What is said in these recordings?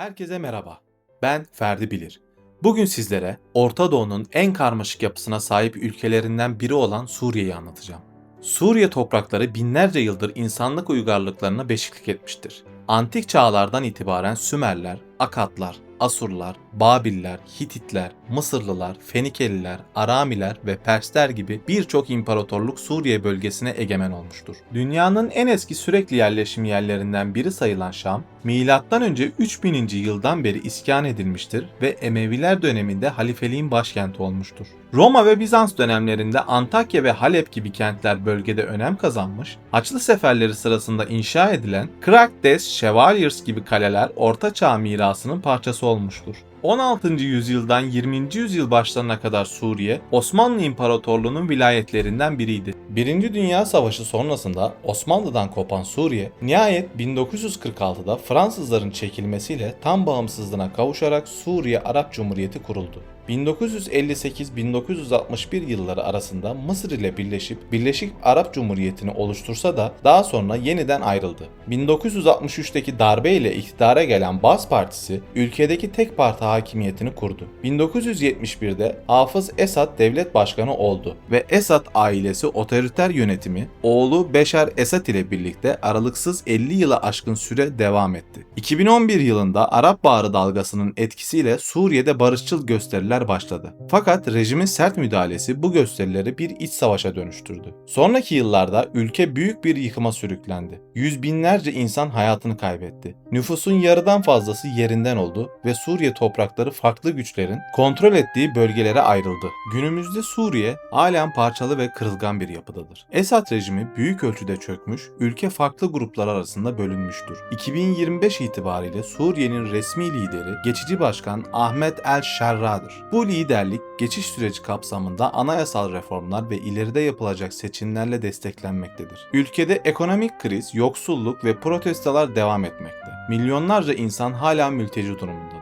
Herkese merhaba. Ben Ferdi Bilir. Bugün sizlere Orta Doğu'nun en karmaşık yapısına sahip ülkelerinden biri olan Suriye'yi anlatacağım. Suriye toprakları binlerce yıldır insanlık uygarlıklarına beşiklik etmiştir. Antik çağlardan itibaren Sümerler, Akatlar, Asurlar, Babiller, Hititler, Mısırlılar, Fenikeliler, Aramiler ve Persler gibi birçok imparatorluk Suriye bölgesine egemen olmuştur. Dünyanın en eski sürekli yerleşim yerlerinden biri sayılan Şam, M.Ö. 3000. yıldan beri iskan edilmiştir ve Emeviler döneminde halifeliğin başkenti olmuştur. Roma ve Bizans dönemlerinde Antakya ve Halep gibi kentler bölgede önem kazanmış, Haçlı seferleri sırasında inşa edilen Krakdes, Chevaliers gibi kaleler Orta Çağ mirasının parçası olmuştur. 16. yüzyıldan 20. yüzyıl başlarına kadar Suriye, Osmanlı İmparatorluğu'nun vilayetlerinden biriydi. Birinci Dünya Savaşı sonrasında Osmanlı'dan kopan Suriye, nihayet 1946'da Fransızların çekilmesiyle tam bağımsızlığına kavuşarak Suriye Arap Cumhuriyeti kuruldu. 1958-1961 yılları arasında Mısır ile birleşip Birleşik Arap Cumhuriyeti'ni oluştursa da daha sonra yeniden ayrıldı. 1963'teki darbe ile iktidara gelen Baas Partisi ülkedeki tek parti hakimiyetini kurdu. 1971'de Hafız Esad devlet başkanı oldu ve Esad ailesi otoriter yönetimi oğlu Beşar Esad ile birlikte aralıksız 50 yıla aşkın süre devam etti. 2011 yılında Arap Baharı dalgasının etkisiyle Suriye'de barışçıl gösteriler başladı. Fakat rejimin sert müdahalesi bu gösterileri bir iç savaşa dönüştürdü. Sonraki yıllarda ülke büyük bir yıkıma sürüklendi. Yüz binlerce insan hayatını kaybetti. Nüfusun yarıdan fazlası yerinden oldu ve Suriye toprakları farklı güçlerin kontrol ettiği bölgelere ayrıldı. Günümüzde Suriye halen parçalı ve kırılgan bir yapıdadır. Esad rejimi büyük ölçüde çökmüş, ülke farklı gruplar arasında bölünmüştür. 2025 itibariyle Suriye'nin resmi lideri geçici başkan Ahmet El Şerra'dır. Bu liderlik geçiş süreci kapsamında anayasal reformlar ve ileride yapılacak seçimlerle desteklenmektedir. Ülkede ekonomik kriz, yoksulluk ve protestolar devam etmekte. Milyonlarca insan hala mülteci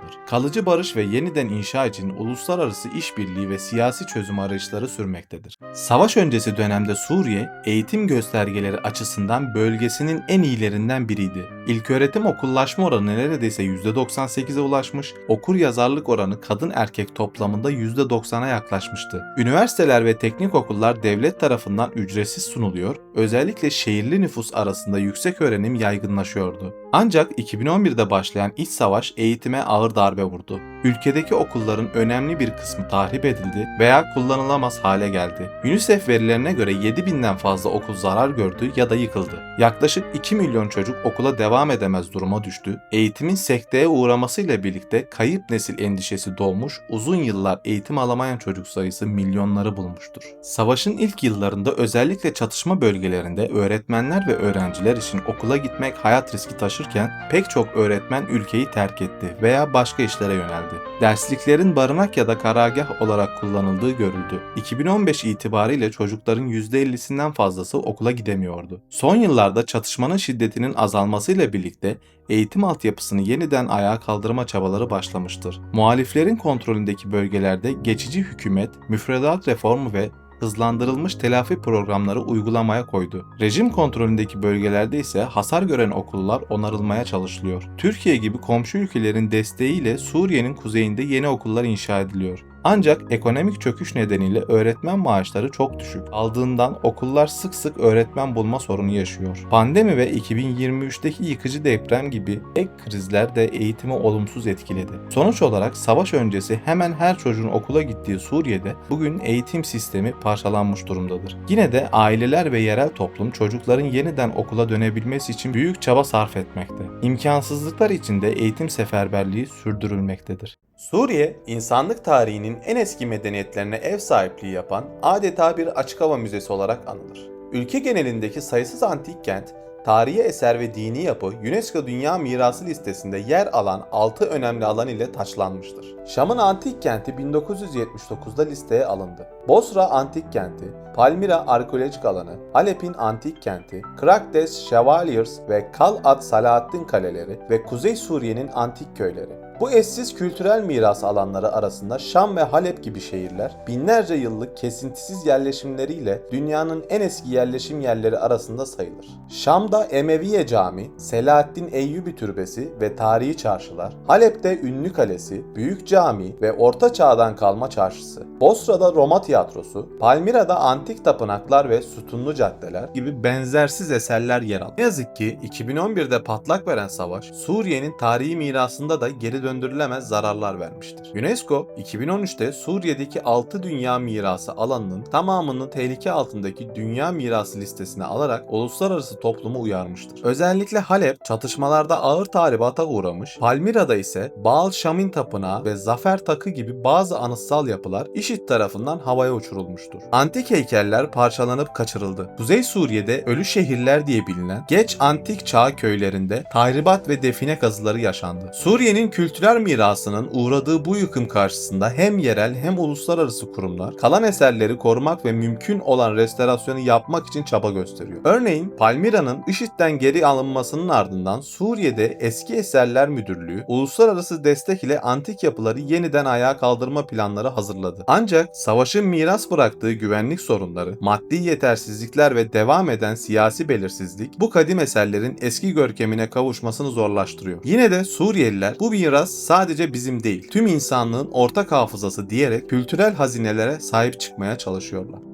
durumundadır. Kalıcı barış ve yeniden inşa için uluslararası işbirliği ve siyasi çözüm arayışları sürmektedir. Savaş öncesi dönemde Suriye, eğitim göstergeleri açısından bölgesinin en iyilerinden biriydi. İlköğretim okullaşma oranı neredeyse %98'e ulaşmış, okur yazarlık oranı kadın erkek toplamında %90'a yaklaşmıştı. Üniversiteler ve teknik okullar devlet tarafından ücretsiz sunuluyor, özellikle şehirli nüfus arasında yüksek öğrenim yaygınlaşıyordu. Ancak 2011'de başlayan iç savaş eğitime ağır darbe vurdu. Ülkedeki okulların önemli bir kısmı tahrip edildi veya kullanılamaz hale geldi. UNICEF verilerine göre 7000'den fazla okul zarar gördü ya da yıkıldı. Yaklaşık 2 milyon çocuk okula devam edemez duruma düştü. Eğitimin sekteye uğramasıyla birlikte kayıp nesil endişesi doğmuş, uzun yıllar eğitim alamayan çocuk sayısı milyonları bulmuştur. Savaşın ilk yıllarında özellikle çatışma bölgelerinde öğretmenler ve öğrenciler için okula gitmek hayat riski taşırken pek çok öğretmen ülkeyi terk etti veya başka işlere yöneldi. Dersliklerin barınak ya da karargah olarak kullanıldığı görüldü. 2015 itibariyle çocukların %50'sinden fazlası okula gidemiyordu. Son yıllarda çatışmanın şiddetinin azalmasıyla birlikte eğitim altyapısını yeniden ayağa kaldırma çabaları başlamıştır. Muhaliflerin kontrolündeki bölgelerde geçici hükümet, müfredat reformu ve hızlandırılmış telafi programları uygulamaya koydu. Rejim kontrolündeki bölgelerde ise hasar gören okullar onarılmaya çalışılıyor. Türkiye gibi komşu ülkelerin desteğiyle Suriye'nin kuzeyinde yeni okullar inşa ediliyor. Ancak ekonomik çöküş nedeniyle öğretmen maaşları çok düşük. Aldığından okullar sık sık öğretmen bulma sorunu yaşıyor. Pandemi ve 2023'teki yıkıcı deprem gibi ek krizler de eğitimi olumsuz etkiledi. Sonuç olarak savaş öncesi hemen her çocuğun okula gittiği Suriye'de bugün eğitim sistemi parçalanmış durumdadır. Yine de aileler ve yerel toplum çocukların yeniden okula dönebilmesi için büyük çaba sarf etmekte. İmkansızlıklar içinde eğitim seferberliği sürdürülmektedir. Suriye, insanlık tarihinin en eski medeniyetlerine ev sahipliği yapan adeta bir açık hava müzesi olarak anılır. Ülke genelindeki sayısız antik kent, tarihi eser ve dini yapı UNESCO Dünya Mirası listesinde yer alan 6 önemli alan ile taçlanmıştır. Şam'ın antik kenti 1979'da listeye alındı. Bosra antik kenti, Palmira arkeolojik alanı, Halep'in antik kenti, Krakdes Chevaliers ve Kalat Salahaddin kaleleri ve Kuzey Suriye'nin antik köyleri. Bu eşsiz kültürel miras alanları arasında Şam ve Halep gibi şehirler binlerce yıllık kesintisiz yerleşimleriyle dünyanın en eski yerleşim yerleri arasında sayılır. Şam'da Emeviye Cami, Selahaddin Eyyubi Türbesi ve tarihi çarşılar, Halep'te Ünlü Kalesi, Büyük Cami ve Orta Çağ'dan kalma çarşısı, Bosra'da Roma tiyatrosu, Palmira'da antik tapınaklar ve sütunlu caddeler gibi benzersiz eserler yer alır. Ne yazık ki 2011'de patlak veren savaş, Suriye'nin tarihi mirasında da geri döndürülemez zararlar vermiştir. UNESCO, 2013'te Suriye'deki 6 dünya mirası alanının tamamını tehlike altındaki dünya mirası listesine alarak uluslararası toplumu uyarmıştır. Özellikle Halep çatışmalarda ağır tahribata uğramış, Palmira'da ise Baal Şamin Tapınağı ve Zafer Takı gibi bazı anıtsal yapılar IŞİD tarafından havaya uçurulmuştur. Antik heykeller parçalanıp kaçırıldı. Kuzey Suriye'de ölü şehirler diye bilinen geç antik çağ köylerinde tahribat ve define kazıları yaşandı. Suriye'nin kültürel mirasının uğradığı bu yıkım karşısında hem yerel hem uluslararası kurumlar kalan eserleri korumak ve mümkün olan restorasyonu yapmak için çaba gösteriyor. Örneğin Palmira'nın IŞİD'den geri alınmasının ardından Suriye'de Eski Eserler Müdürlüğü uluslararası destek ile antik yapıları yeniden ayağa kaldırma planları hazırladı. Ancak savaşın miras bıraktığı güvenlik sorunları, maddi yetersizlikler ve devam eden siyasi belirsizlik bu kadim eserlerin eski görkemine kavuşmasını zorlaştırıyor. Yine de Suriyeliler bu miras sadece bizim değil, tüm insanlığın ortak hafızası diyerek kültürel hazinelere sahip çıkmaya çalışıyorlar.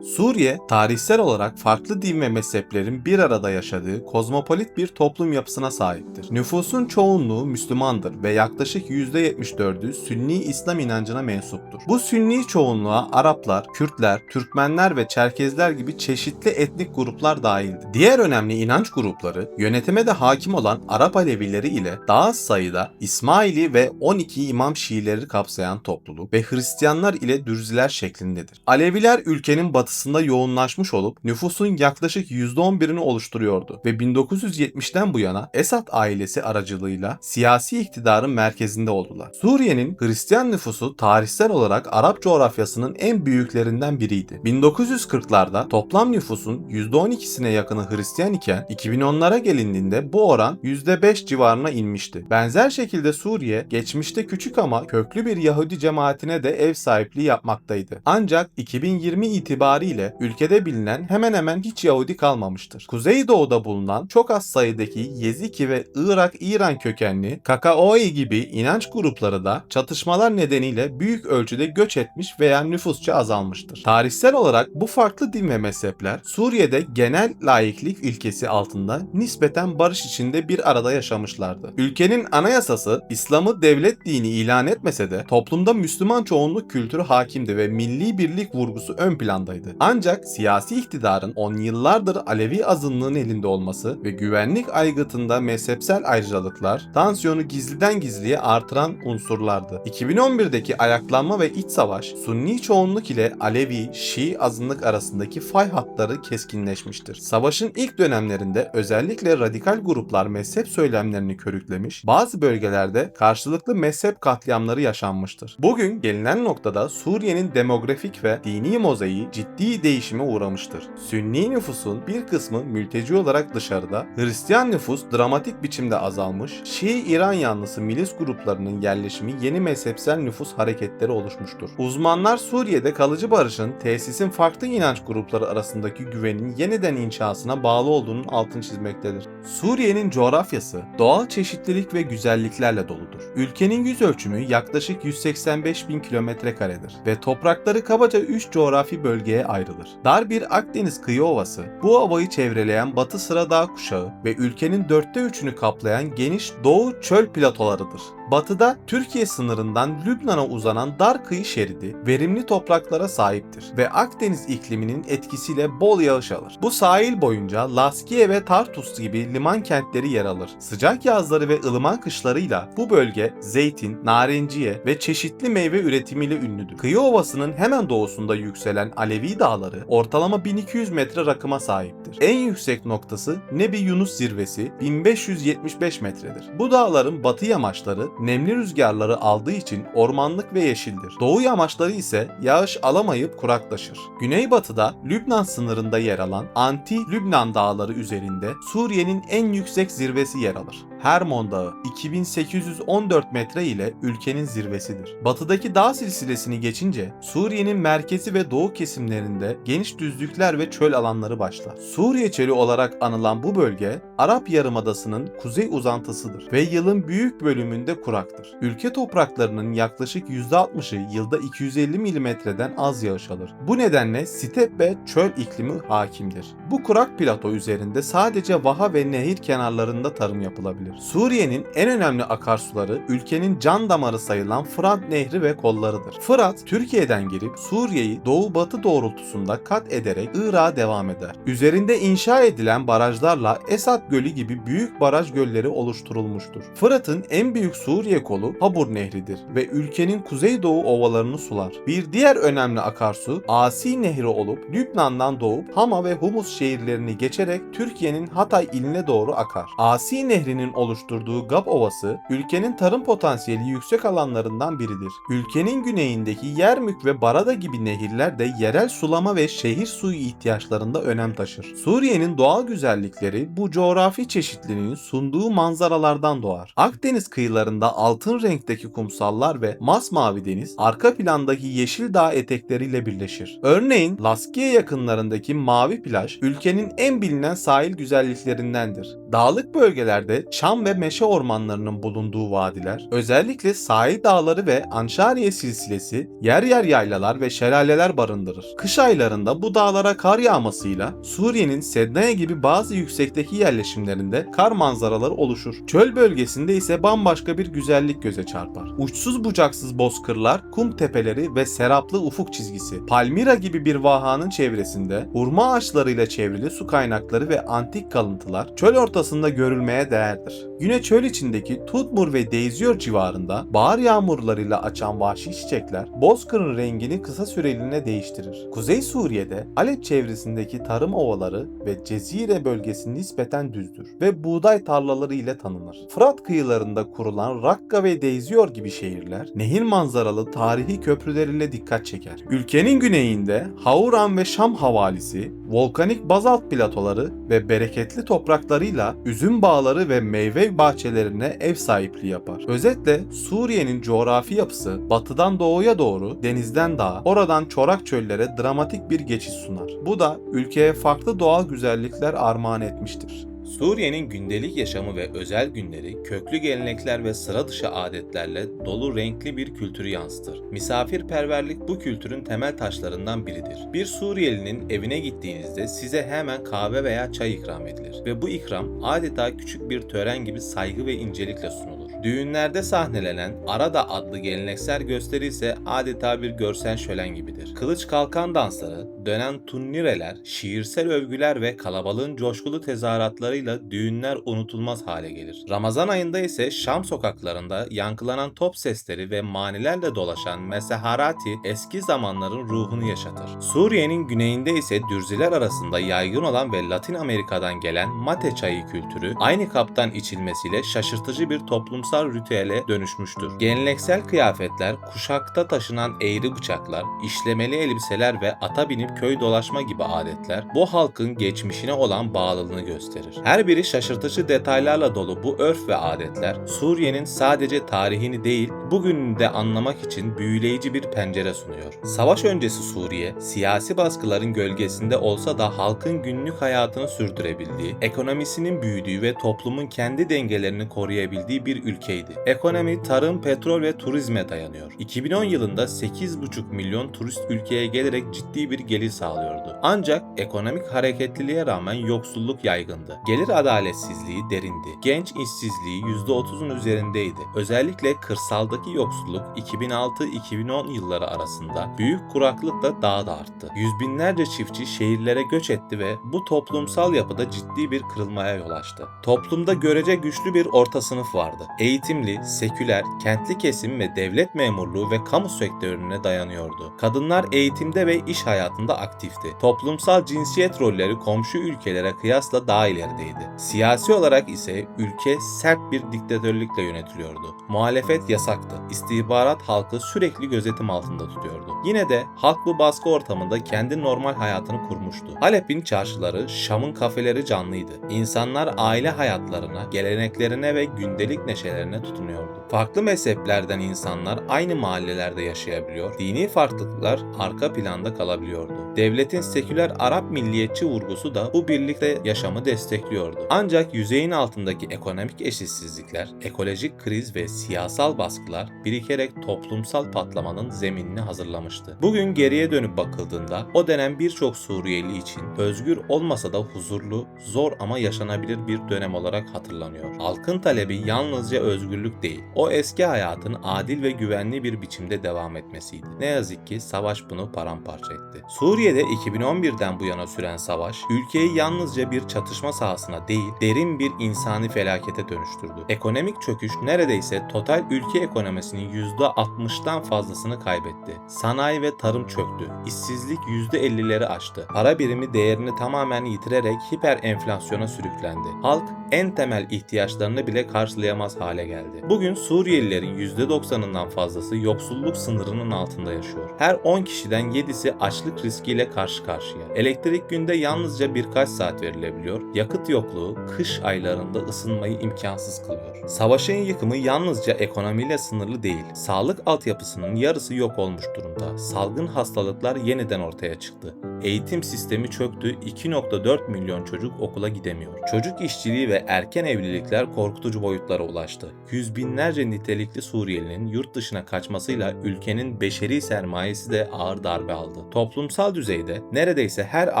Suriye, tarihsel olarak farklı din ve mezheplerin bir arada yaşadığı kozmopolit bir toplum yapısına sahiptir. Nüfusun çoğunluğu Müslümandır ve yaklaşık %74'ü Sünni İslam inancına mensuptur. Bu Sünni çoğunluğa Araplar, Kürtler, Türkmenler ve Çerkezler gibi çeşitli etnik gruplar dahildir. Diğer önemli inanç grupları, yönetime de hakim olan Arap Alevileri ile daha az sayıda İsmaili ve 12 İmam Şiileri kapsayan topluluk ve Hristiyanlar ile Dürziler şeklindedir. Aleviler ülkenin batı batısında yoğunlaşmış olup nüfusun yaklaşık %11'ini oluşturuyordu ve 1970'ten bu yana Esad ailesi aracılığıyla siyasi iktidarın merkezinde oldular. Suriye'nin Hristiyan nüfusu tarihsel olarak Arap coğrafyasının en büyüklerinden biriydi. 1940'larda toplam nüfusun %12'sine yakını Hristiyan iken 2010'lara gelindiğinde bu oran %5 civarına inmişti. Benzer şekilde Suriye geçmişte küçük ama köklü bir Yahudi cemaatine de ev sahipliği yapmaktaydı. Ancak 2020 itibariyle itibariyle ülkede bilinen hemen hemen hiç Yahudi kalmamıştır. Kuzeydoğu'da bulunan çok az sayıdaki Yeziki ve Irak-İran kökenli Kakaoi gibi inanç grupları da çatışmalar nedeniyle büyük ölçüde göç etmiş veya nüfusça azalmıştır. Tarihsel olarak bu farklı din ve mezhepler Suriye'de genel laiklik ilkesi altında nispeten barış içinde bir arada yaşamışlardı. Ülkenin anayasası İslam'ı devlet dini ilan etmese de toplumda Müslüman çoğunluk kültürü hakimdi ve milli birlik vurgusu ön plandaydı. Ancak siyasi iktidarın on yıllardır Alevi azınlığın elinde olması ve güvenlik aygıtında mezhepsel ayrıcalıklar tansiyonu gizliden gizliye artıran unsurlardı. 2011'deki ayaklanma ve iç savaş Sunni çoğunluk ile Alevi, Şii azınlık arasındaki fay hatları keskinleşmiştir. Savaşın ilk dönemlerinde özellikle radikal gruplar mezhep söylemlerini körüklemiş, bazı bölgelerde karşılıklı mezhep katliamları yaşanmıştır. Bugün gelinen noktada Suriye'nin demografik ve dini mozaiği ciddi değişime uğramıştır. Sünni nüfusun bir kısmı mülteci olarak dışarıda, Hristiyan nüfus dramatik biçimde azalmış, Şii İran yanlısı milis gruplarının yerleşimi yeni mezhepsel nüfus hareketleri oluşmuştur. Uzmanlar Suriye'de kalıcı barışın tesisin farklı inanç grupları arasındaki güvenin yeniden inşasına bağlı olduğunun altını çizmektedir. Suriye'nin coğrafyası doğal çeşitlilik ve güzelliklerle doludur. Ülkenin yüz ölçümü yaklaşık 185 bin kilometre karedir ve toprakları kabaca 3 coğrafi bölgeye ayrılır. Dar bir Akdeniz kıyı ovası, bu ovayı çevreleyen Batı Sıra Dağ kuşağı ve ülkenin dörtte üçünü kaplayan geniş Doğu çöl platolarıdır. Batıda Türkiye sınırından Lübnan'a uzanan dar kıyı şeridi verimli topraklara sahiptir ve Akdeniz ikliminin etkisiyle bol yağış alır. Bu sahil boyunca Laskiye ve Tartus gibi liman kentleri yer alır. Sıcak yazları ve ılıman kışlarıyla bu bölge zeytin, narenciye ve çeşitli meyve üretimiyle ünlüdür. Kıyı ovasının hemen doğusunda yükselen Alevi dağları ortalama 1200 metre rakıma sahiptir. En yüksek noktası Nebi Yunus zirvesi 1575 metredir. Bu dağların batı yamaçları nemli rüzgarları aldığı için ormanlık ve yeşildir. Doğu yamaçları ise yağış alamayıp kuraklaşır. Güneybatıda Lübnan sınırında yer alan Anti Lübnan dağları üzerinde Suriye'nin en yüksek zirvesi yer alır. Hermon Dağı 2814 metre ile ülkenin zirvesidir. Batıdaki dağ silsilesini geçince Suriye'nin merkezi ve doğu kesimlerinde geniş düzlükler ve çöl alanları başlar. Suriye çölü olarak anılan bu bölge Arap Yarımadası'nın kuzey uzantısıdır ve yılın büyük bölümünde kuraktır. Ülke topraklarının yaklaşık %60'ı yılda 250 milimetreden az yağış alır. Bu nedenle step ve çöl iklimi hakimdir. Bu kurak plato üzerinde sadece vaha ve nehir kenarlarında tarım yapılabilir. Suriye'nin en önemli akarsuları ülkenin can damarı sayılan Fırat Nehri ve kollarıdır. Fırat, Türkiye'den girip Suriye'yi doğu-batı doğrultusunda kat ederek Irak'a devam eder. Üzerinde inşa edilen barajlarla Esad Gölü gibi büyük baraj gölleri oluşturulmuştur. Fırat'ın en büyük Suriye kolu Habur Nehri'dir ve ülkenin kuzeydoğu ovalarını sular. Bir diğer önemli akarsu Asi Nehri olup Lübnan'dan doğup Hama ve Humus şehirlerini geçerek Türkiye'nin Hatay iline doğru akar. Asi Nehri'nin oluşturduğu Gap Ovası ülkenin tarım potansiyeli yüksek alanlarından biridir. Ülkenin güneyindeki Yermük ve Barada gibi nehirler de yerel sulama ve şehir suyu ihtiyaçlarında önem taşır. Suriye'nin doğal güzellikleri bu coğrafi çeşitliliğin sunduğu manzaralardan doğar. Akdeniz kıyılarında altın renkteki kumsallar ve masmavi deniz arka plandaki yeşil dağ etekleriyle birleşir. Örneğin Laskiye yakınlarındaki mavi plaj ülkenin en bilinen sahil güzelliklerindendir. Dağlık bölgelerde çam ve meşe ormanlarının bulunduğu vadiler, özellikle sahil dağları ve Anşariye silsilesi yer yer yaylalar ve şelaleler barındırır. Kış aylarında bu dağlara kar yağmasıyla Suriye'nin Sednaya gibi bazı yüksekteki yerleşimlerinde kar manzaraları oluşur. Çöl bölgesinde ise bambaşka bir güzellik göze çarpar. Uçsuz bucaksız bozkırlar, kum tepeleri ve seraplı ufuk çizgisi. Palmira gibi bir vahanın çevresinde hurma ağaçlarıyla çevrili su kaynakları ve antik kalıntılar çöl ortasında görülmeye değerdir. Güne çöl içindeki Tudmur ve Deiziyor civarında bahar yağmurlarıyla açan vahşi çiçekler bozkırın rengini kısa süreliğine değiştirir. Kuzey Suriye'de Halep çevresindeki tarım ovaları ve Cezire bölgesi nispeten düzdür ve buğday tarlaları ile tanınır. Fırat kıyılarında kurulan Rakka ve Deiziyor gibi şehirler nehir manzaralı tarihi köprüleriyle dikkat çeker. Ülkenin güneyinde Hauran ve Şam havalisi, volkanik bazalt platoları ve bereketli topraklarıyla üzüm bağları ve meyve bahçelerine ev sahipliği yapar. Özetle Suriye'nin coğrafi yapısı batıdan doğuya doğru denizden dağa, oradan çorak çöllere dramatik bir geçiş sunar. Bu da ülkeye farklı doğal güzellikler armağan etmiştir. Suriye'nin gündelik yaşamı ve özel günleri köklü gelenekler ve sıra dışı adetlerle dolu renkli bir kültürü yansıtır. Misafirperverlik bu kültürün temel taşlarından biridir. Bir Suriyelinin evine gittiğinizde size hemen kahve veya çay ikram edilir ve bu ikram adeta küçük bir tören gibi saygı ve incelikle sunulur. Düğünlerde sahnelenen Arada adlı geleneksel gösteri ise adeta bir görsel şölen gibidir. Kılıç kalkan dansları, dönen tunnireler, şiirsel övgüler ve kalabalığın coşkulu tezahüratlarıyla düğünler unutulmaz hale gelir. Ramazan ayında ise Şam sokaklarında yankılanan top sesleri ve manilerle dolaşan meseharati eski zamanların ruhunu yaşatır. Suriye'nin güneyinde ise Dürziler arasında yaygın olan ve Latin Amerika'dan gelen mate çayı kültürü aynı kaptan içilmesiyle şaşırtıcı bir toplumsal ritüele dönüşmüştür. Geleneksel kıyafetler, kuşakta taşınan eğri bıçaklar, işlemeli elbiseler ve ata binip köy dolaşma gibi adetler bu halkın geçmişine olan bağlılığını gösterir. Her biri şaşırtıcı detaylarla dolu bu örf ve adetler Suriye'nin sadece tarihini değil bugününü de anlamak için büyüleyici bir pencere sunuyor. Savaş öncesi Suriye, siyasi baskıların gölgesinde olsa da halkın günlük hayatını sürdürebildiği, ekonomisinin büyüdüğü ve toplumun kendi dengelerini koruyabildiği bir ülkeydi. Ekonomi, tarım, petrol ve turizme dayanıyor. 2010 yılında 8,5 milyon turist ülkeye gelerek ciddi bir gelir sağlıyordu. Ancak ekonomik hareketliliğe rağmen yoksulluk yaygındı. Gelir adaletsizliği derindi. Genç işsizliği %30'un üzerindeydi. Özellikle kırsaldaki yoksulluk 2006-2010 yılları arasında büyük kuraklıkla daha da arttı. Yüz binlerce çiftçi şehirlere göç etti ve bu toplumsal yapıda ciddi bir kırılmaya yol açtı. Toplumda görece güçlü bir orta sınıf vardı. Eğitimli, seküler, kentli kesim ve devlet memurluğu ve kamu sektörüne dayanıyordu. Kadınlar eğitimde ve iş hayatında aktifti. Toplumsal cinsiyet rolleri komşu ülkelere kıyasla daha ilerideydi. Siyasi olarak ise ülke sert bir diktatörlükle yönetiliyordu. Muhalefet yasaktı. İstihbarat halkı sürekli gözetim altında tutuyordu. Yine de halk bu baskı ortamında kendi normal hayatını kurmuştu. Halep'in çarşıları, Şam'ın kafeleri canlıydı. İnsanlar aile hayatlarına, geleneklerine ve gündelik neşelerine tutunuyordu. Farklı mezheplerden insanlar aynı mahallelerde yaşayabiliyor, dini farklılıklar arka planda kalabiliyordu. Devletin seküler Arap milliyetçi vurgusu da bu birlikte yaşamı destekliyordu. Ancak yüzeyin altındaki ekonomik eşitsizlikler, ekolojik kriz ve siyasal baskılar birikerek toplumsal patlamanın zeminini hazırlamıştı. Bugün geriye dönüp bakıldığında o dönem birçok Suriyeli için özgür olmasa da huzurlu, zor ama yaşanabilir bir dönem olarak hatırlanıyor. Halkın talebi yalnızca özgürlük değil, o eski hayatın adil ve güvenli bir biçimde devam etmesiydi. Ne yazık ki savaş bunu paramparça etti. Suriye'de 2011'den bu yana süren savaş, ülkeyi yalnızca bir çatışma sahasına değil, derin bir insani felakete dönüştürdü. Ekonomik çöküş neredeyse total ülke ekonomisinin %60'dan fazlasını kaybetti. Sanayi ve tarım çöktü. İşsizlik %50'leri aştı. Para birimi değerini tamamen yitirerek hiper enflasyona sürüklendi. Halk en temel ihtiyaçlarını bile karşılayamaz hale geldi. Bugün Suriyelilerin %90'ından fazlası yoksulluk sınırının altında yaşıyor. Her 10 kişiden 7'si açlık riskiyle karşı karşıya. Elektrik günde yalnızca birkaç saat verilebiliyor. Yakıt yokluğu kış aylarında ısınmayı imkansız kılıyor. Savaşın yıkımı yalnızca ekonomiyle sınırlı değil. Sağlık altyapısının yarısı yok olmuş durumda. Salgın hastalıklar yeniden ortaya çıktı. Eğitim sistemi çöktü. 2.4 milyon çocuk okula gidemiyor. Çocuk işçiliği ve erken evlilikler korkutucu boyutlara ulaştı. Yüz binlerce nitelikli Suriyelinin yurt dışına kaçmasıyla ülkenin beşeri sermayesi de ağır darbe aldı. Toplumsal düzeyde neredeyse her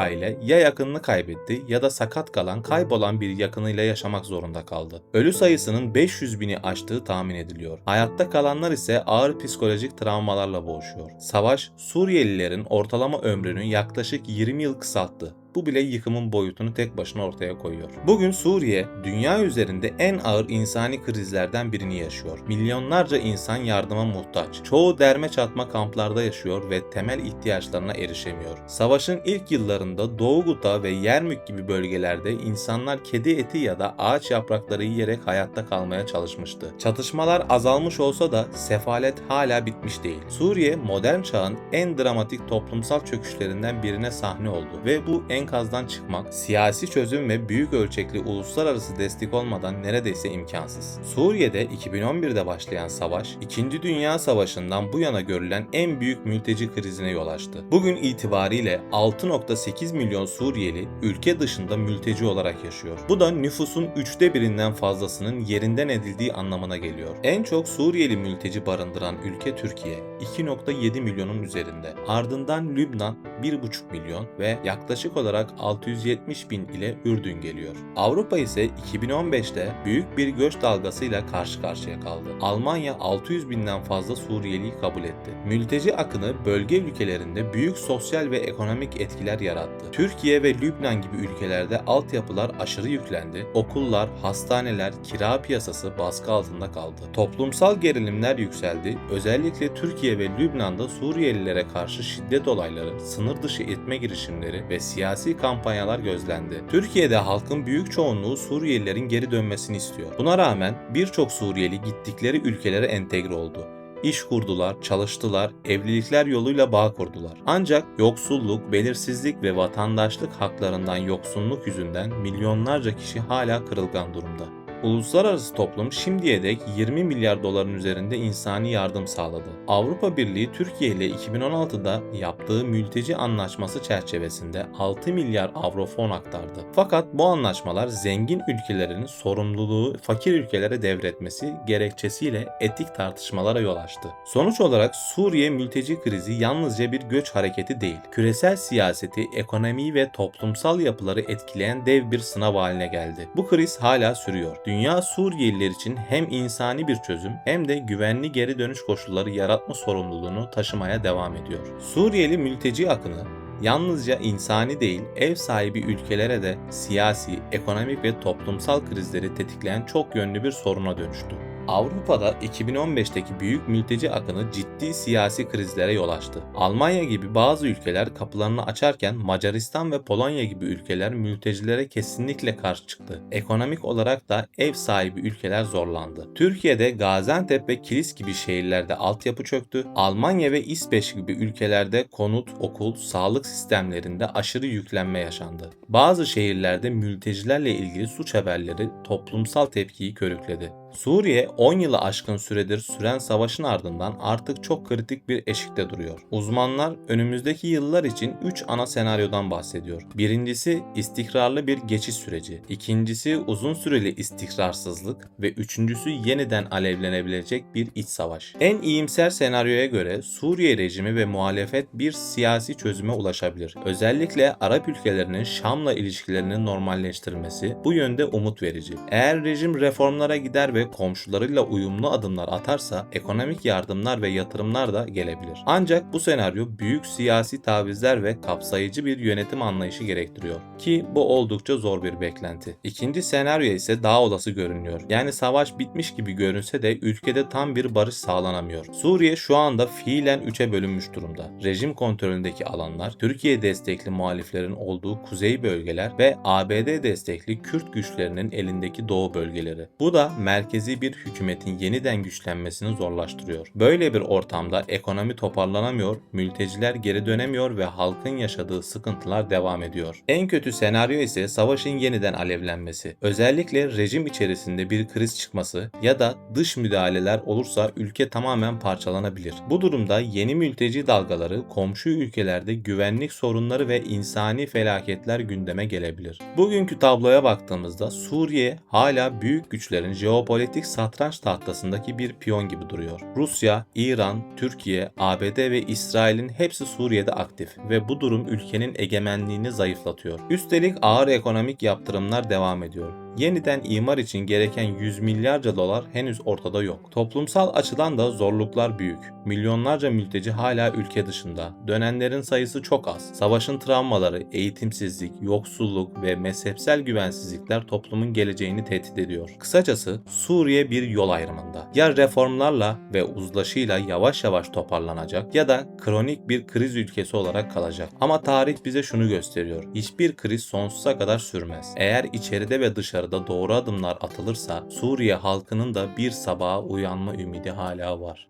aile ya yakınını kaybetti ya da sakat kalan kaybolan bir yakınıyla yaşamak zorunda kaldı. Ölü sayısının 500 bini aştığı tahmin ediliyor. Hayatta kalanlar ise ağır psikolojik travmalarla boğuşuyor. Savaş Suriyelilerin ortalama ömrünü yaklaşık 20 yıl kısalttı. Bu bile yıkımın boyutunu tek başına ortaya koyuyor. Bugün Suriye, dünya üzerinde en ağır insani krizlerden birini yaşıyor. Milyonlarca insan yardıma muhtaç. Çoğu derme çatma kamplarda yaşıyor ve temel ihtiyaçlarına erişemiyor. Savaşın ilk yıllarında Doğu Guta ve Yermük gibi bölgelerde insanlar kedi eti ya da ağaç yaprakları yiyerek hayatta kalmaya çalışmıştı. Çatışmalar azalmış olsa da sefalet hala bitmiş değil. Suriye modern çağın en dramatik toplumsal çöküşlerinden birine sahne oldu ve bu enkazdan çıkmak, siyasi çözüm ve büyük ölçekli uluslararası destek olmadan neredeyse imkansız. Suriye'de 2011'de başlayan savaş, 2. Dünya Savaşı'ndan bu yana görülen en büyük mülteci krizine yol açtı. Bugün itibariyle 6.8 milyon Suriyeli ülke dışında mülteci olarak yaşıyor. Bu da nüfusun üçte birinden fazlasının yerinden edildiği anlamına geliyor. En çok Suriyeli mülteci barındıran ülke Türkiye, 2.7 milyonun üzerinde. Ardından Lübnan 1.5 milyon ve yaklaşık olarak 670 bin ile Ürdün geliyor. Avrupa ise 2015'te büyük bir göç dalgasıyla karşı karşıya kaldı. Almanya 600 binden fazla Suriyeliyi kabul etti. Mülteci akını bölge ülkelerinde büyük sosyal ve ekonomik etkiler yarattı. Türkiye ve Lübnan gibi ülkelerde altyapılar aşırı yüklendi. Okullar, hastaneler, kira piyasası baskı altında kaldı. Toplumsal gerilimler yükseldi. Özellikle Türkiye ve Lübnan'da Suriyelilere karşı şiddet olayları, sınır dışı etme girişimleri ve siyasi kampanyalar gözlendi. Türkiye'de halkın büyük çoğunluğu Suriyelilerin geri dönmesini istiyor. Buna rağmen birçok Suriyeli gittikleri ülkelere entegre oldu iş kurdular, çalıştılar, evlilikler yoluyla bağ kurdular. Ancak yoksulluk, belirsizlik ve vatandaşlık haklarından yoksunluk yüzünden milyonlarca kişi hala kırılgan durumda. Uluslararası toplum şimdiye dek 20 milyar doların üzerinde insani yardım sağladı. Avrupa Birliği Türkiye ile 2016'da yaptığı mülteci anlaşması çerçevesinde 6 milyar avro fon aktardı. Fakat bu anlaşmalar zengin ülkelerin sorumluluğu fakir ülkelere devretmesi gerekçesiyle etik tartışmalara yol açtı. Sonuç olarak Suriye mülteci krizi yalnızca bir göç hareketi değil, küresel siyaseti, ekonomiyi ve toplumsal yapıları etkileyen dev bir sınav haline geldi. Bu kriz hala sürüyor. Dünya Suriyeliler için hem insani bir çözüm hem de güvenli geri dönüş koşulları yaratma sorumluluğunu taşımaya devam ediyor. Suriyeli mülteci akını yalnızca insani değil ev sahibi ülkelere de siyasi, ekonomik ve toplumsal krizleri tetikleyen çok yönlü bir soruna dönüştü. Avrupa'da 2015'teki büyük mülteci akını ciddi siyasi krizlere yol açtı. Almanya gibi bazı ülkeler kapılarını açarken Macaristan ve Polonya gibi ülkeler mültecilere kesinlikle karşı çıktı. Ekonomik olarak da ev sahibi ülkeler zorlandı. Türkiye'de Gaziantep ve Kilis gibi şehirlerde altyapı çöktü. Almanya ve İsveç gibi ülkelerde konut, okul, sağlık sistemlerinde aşırı yüklenme yaşandı. Bazı şehirlerde mültecilerle ilgili suç haberleri toplumsal tepkiyi körükledi. Suriye 10 yılı aşkın süredir süren savaşın ardından artık çok kritik bir eşikte duruyor. Uzmanlar önümüzdeki yıllar için 3 ana senaryodan bahsediyor. Birincisi istikrarlı bir geçiş süreci. İkincisi uzun süreli istikrarsızlık ve üçüncüsü yeniden alevlenebilecek bir iç savaş. En iyimser senaryoya göre Suriye rejimi ve muhalefet bir siyasi çözüme ulaşabilir. Özellikle Arap ülkelerinin Şam'la ilişkilerini normalleştirmesi bu yönde umut verici. Eğer rejim reformlara gider ve komşularıyla uyumlu adımlar atarsa ekonomik yardımlar ve yatırımlar da gelebilir. Ancak bu senaryo büyük siyasi tavizler ve kapsayıcı bir yönetim anlayışı gerektiriyor ki bu oldukça zor bir beklenti. İkinci senaryo ise daha olası görünüyor. Yani savaş bitmiş gibi görünse de ülkede tam bir barış sağlanamıyor. Suriye şu anda fiilen üçe bölünmüş durumda. Rejim kontrolündeki alanlar, Türkiye destekli muhaliflerin olduğu kuzey bölgeler ve ABD destekli Kürt güçlerinin elindeki doğu bölgeleri. Bu da merkezi bir hükümetin yeniden güçlenmesini zorlaştırıyor. Böyle bir ortamda ekonomi toparlanamıyor, mülteciler geri dönemiyor ve halkın yaşadığı sıkıntılar devam ediyor. En kötü senaryo ise savaşın yeniden alevlenmesi. Özellikle rejim içerisinde bir kriz çıkması ya da dış müdahaleler olursa ülke tamamen parçalanabilir. Bu durumda yeni mülteci dalgaları komşu ülkelerde güvenlik sorunları ve insani felaketler gündeme gelebilir. Bugünkü tabloya baktığımızda Suriye hala büyük güçlerin jeopolitik satranç tahtasındaki bir piyon gibi duruyor. Rusya, İran, Türkiye, ABD ve İsrail'in hepsi Suriye'de aktif ve bu durum ülkenin egemenliğini zayıflatıyor. Üstelik ağır ekonomik yaptırımlar devam ediyor. Yeniden imar için gereken yüz milyarca dolar henüz ortada yok. Toplumsal açıdan da zorluklar büyük. Milyonlarca mülteci hala ülke dışında. Dönenlerin sayısı çok az. Savaşın travmaları, eğitimsizlik, yoksulluk ve mezhepsel güvensizlikler toplumun geleceğini tehdit ediyor. Kısacası Suriye bir yol ayrımında. Ya reformlarla ve uzlaşıyla yavaş yavaş toparlanacak ya da kronik bir kriz ülkesi olarak kalacak. Ama tarih bize şunu gösteriyor. Hiçbir kriz sonsuza kadar sürmez. Eğer içeride ve dışarıda doğru adımlar atılırsa Suriye halkının da bir sabaha uyanma ümidi hala var.